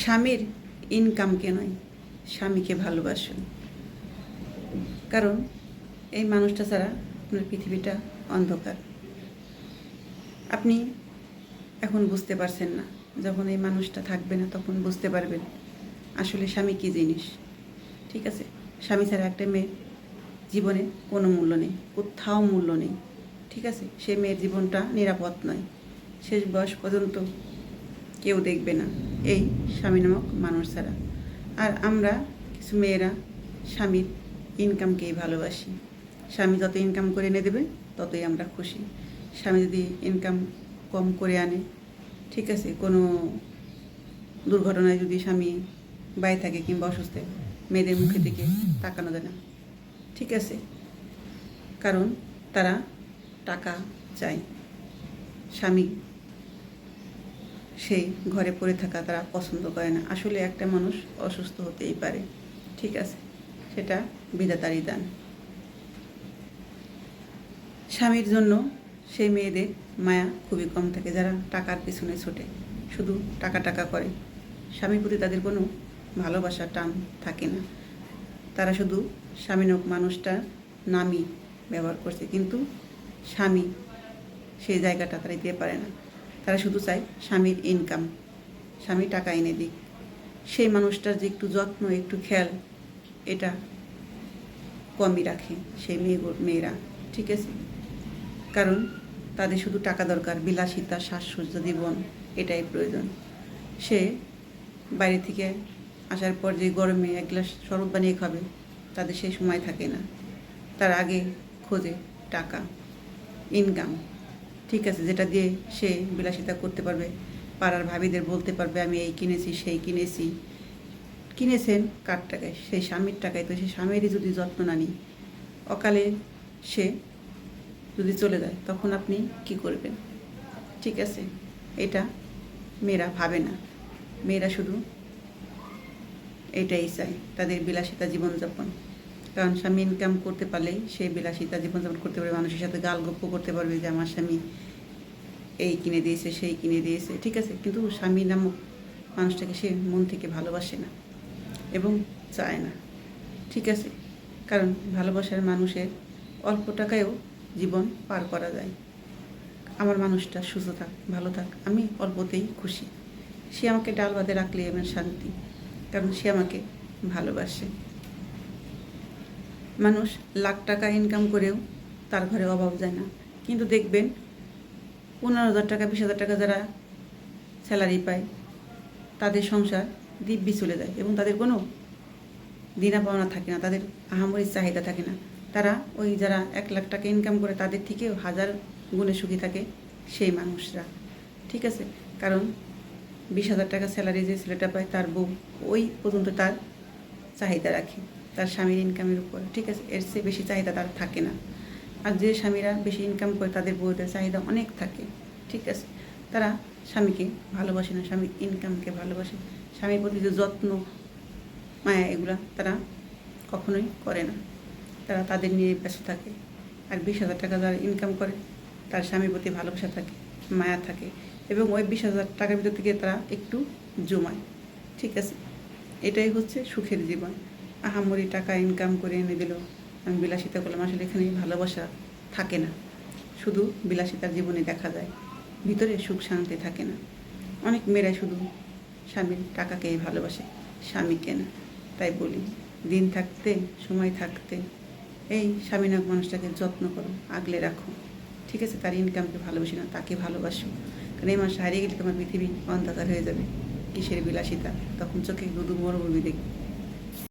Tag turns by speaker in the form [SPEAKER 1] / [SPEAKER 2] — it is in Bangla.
[SPEAKER 1] স্বামীর ইনকামকে নয়, স্বামীকে ভালোবাসুন। কারণ এই মানুষটা ছাড়া আপনার পৃথিবীটা অন্ধকার। আপনি এখন বুঝতে পারছেন না, যখন এই মানুষটা থাকবে না তখন বুঝতে পারবেন আসলে স্বামী কী জিনিস। ঠিক আছে? স্বামী ছাড়া একটা মেয়ের জীবনে কোনো মূল্য নেই, কোথাও মূল্য নেই। ঠিক আছে? সে মেয়ের জীবনটা নিরাপদ নয়। শেষ বয়স পর্যন্ত কেউ দেখবে না। এই স্বামী নামক মানুষ ছাড়া। আর আমরা কিছু মেয়েরা, স্বামীর ইনকামকেই ভালোবাসি। স্বামী যত ইনকাম করে এনে দেবে, ততই আমরা খুশি। স্বামী যদি ইনকাম কম করে আনে, ঠিক আছে, কোনো দুর্ঘটনায় যদি স্বামী বাড়ি থাকে কিংবা অসুস্থ, মেয়েদের মুখে দিকে তাকানো যায় না। ঠিক আছে, কারণ তারা টাকা চায়। স্বামী সেই ঘরে পড়ে থাকা তারা পছন্দ করে না। আসলে একটা মানুষ অসুস্থ হতেই পারে, ঠিক আছে? সেটা বিধাতারই দান। স্বামীর জন্য সেই মেয়েদের মায়া খুবই কম থাকে, যারা টাকার পিছনে ছোটে, শুধু টাকা টাকা করে। স্বামীর প্রতি তাদের কোনো ভালোবাসার টান থাকে না। তারা শুধু স্বামী নামক মানুষটার নামই ব্যবহার করছে, কিন্তু স্বামী সেই জায়গাটা তারা দিতে পারে না। তারা শুধু চায় স্বামীর ইনকাম স্বামী টাকা এনে দিক। সেই মানুষটার যে একটু যত্ন, একটু খেয়াল, এটা কমই রাখে সেই মেয়ে মেয়েরা, ঠিক আছে? কারণ তাদের শুধু টাকা দরকার, বিলাসিতা, শ্বাসসজ্জা, জীবন, এটাই প্রয়োজন। সে বাইরে থেকে আসার পর যে গরমে এক গ্লাস শরবত বানিয়ে খাবে, তাদের সেই সময় থাকে না। তার আগে খোঁজে টাকা ইনকাম ঠিক আছে, যেটা দিয়ে সে বিলাসিতা করতে পারবে, পাড়ার ভাবিদের বলতে পারবে, আমি এই কিনেছি, সেই কিনেছি। কিনেছেন কার টাকায়? সেই স্বামীর টাকায়। তো সেই স্বামীরই যদি যত্ন না নিই, অকালে সে যদি চলে যায়, তখন আপনি কি করবেন? ঠিক আছে, এটা মেয়েরা ভাবে না। মেয়েরা শুধু এটাই চায়, তাদের বিলাসিতা জীবনযাপন। কারণ স্বামী ইনকাম করতে পারলেই সে বিলাসিতা জীবনযাপন করতে পারবে, মানুষের সাথে গাল গপ্প করতে পারবে যে আমার স্বামী এই কিনে দিয়েছে, সেই কিনে দিয়েছে, ঠিক আছে? কিন্তু স্বামী নামক মানুষটাকে সে মন থেকে ভালোবাসে না এবং চায় না, ঠিক আছে? কারণ ভালোবাসার মানুষের অল্প টাকায়ও জীবন পার করা যায়। আমার মানুষটা সুস্থ থাক, ভালো থাক, আমি অল্পতেই খুশি। সে আমাকে ডাল বাদে রাখলে আমার শান্তি, কারণ সে আমাকে ভালোবাসে। মানুষ লাখ টাকা ইনকাম করেও তার ঘরে অভাব যায় না। কিন্তু দেখবেন, পনেরো হাজার টাকা, বিশ হাজার টাকা যারা স্যালারি পায়, তাদের সংসার দিব্যি চলে যায় এবং তাদের কোনো দিনা পাওনা থাকে না, তাদের আহামরির চাহিদা থাকে না। তারা ওই যারা এক লাখ টাকা ইনকাম করে, তাদের থেকেও হাজার গুণে সুখী থাকে সেই মানুষরা। ঠিক আছে? কারণ বিশ হাজার টাকা স্যালারি যে ছেলেটা পায়, তার বউ ওই পর্যন্ত তার চাহিদা রাখে। তার স্বামীর ইনকামের উপর। ঠিক আছে, এর চেয়ে বেশি চাহিদা তার থাকে না। আর যে স্বামীরা বেশি ইনকাম করে, তাদের বউদের চাহিদা অনেক থাকে। ঠিক আছে, তারা স্বামীকে ভালোবাসে না স্বামীর ইনকামকে ভালোবাসে। স্বামীর প্রতি যে যত্ন, মায়া, এগুলা তারা কখনোই করে না। তারা তাদের নিয়ে ব্যস্ত থাকে। আর বিশ হাজার টাকা যারা ইনকাম করে, তার স্বামীর প্রতি ভালোবাসা থাকে, মায়া থাকে। এবং ওই বিশ হাজার টাকার ভিতর থেকে তারা একটু জমায়। ঠিক আছে, এটাই হচ্ছে সুখের জীবন। আহামরি টাকা ইনকাম করে এনে দিল। আমি বিলাসিতা করলাম, আসলে এখানে ভালোবাসা থাকে না। শুধু বিলাসিতার জীবনে দেখা যায়, ভিতরে সুখ শান্তি থাকে না। অনেক মেয়েরাই শুধু স্বামীর টাকাকেই ভালোবাসে স্বামীকে না তাই বলি। দিন থাকতে, সময় থাকতে, এই স্বামীনাক মানুষটাকে যত্ন করো, আগলে রাখো। ঠিক আছে, তার ইনকামকে ভালোবাসি না তাকে ভালোবাসো। কারণ এই মানুষ হারিয়ে গেলে তোমার পৃথিবী অন্ধকার হয়ে যাবে, কিসের বিলাসিতা? তখন চোখে দুদু মরুভূমি দেখবে।